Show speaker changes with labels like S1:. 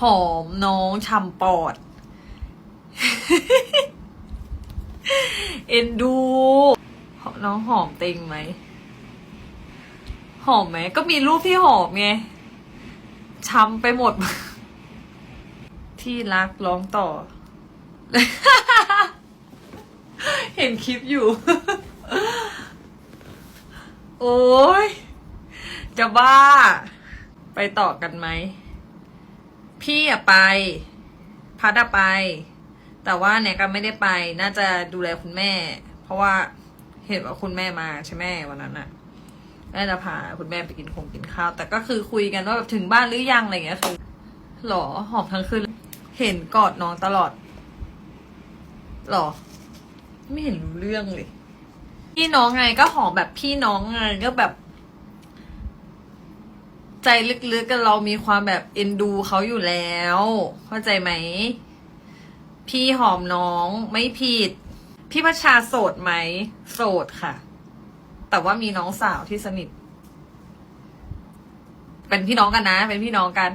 S1: หอมน้องชำปอด เอ็นดู น้องหอมเต็งไหม หอมไหม ก็มีรูปที่หอมไงช้ำไปหมด ที่รักร้องต่อ เห็นคลิปอยู่ โอ้ยจะบ้า ไปต่อกันไหม พี่อะไป พัดอะไป แต่ว่าเนี่ยก็ไม่ได้ไป น่าจะดูแลคุณแม่ เพราะว่าเห็นว่าคุณแม่มาใช่ไหมวันนั้นอะน่าจะพาคุณแม่ไปกินคงกินข้าว แต่ก็คือคุยกันว่าแบบถึงบ้านหรือยังอะไรเงี้ยคือหรอหอมทั้งคืนเห็นกอดน้องตลอดหรอ ไม่เห็นรู้เรื่องเลย พี่น้องไงก็หอมแบบพี่น้องไงก็แบบ ใจลึกๆกันเรามีความแบบเอ็นดูเขาอยู่แล้ว เข้าใจไหม พี่หอมน้องไม่ผิด พี่พัชชาโสดไหม โสดค่ะ แต่ว่ามีน้องสาวที่สนิท เป็นพี่น้องกันนะ เป็นพี่น้องกัน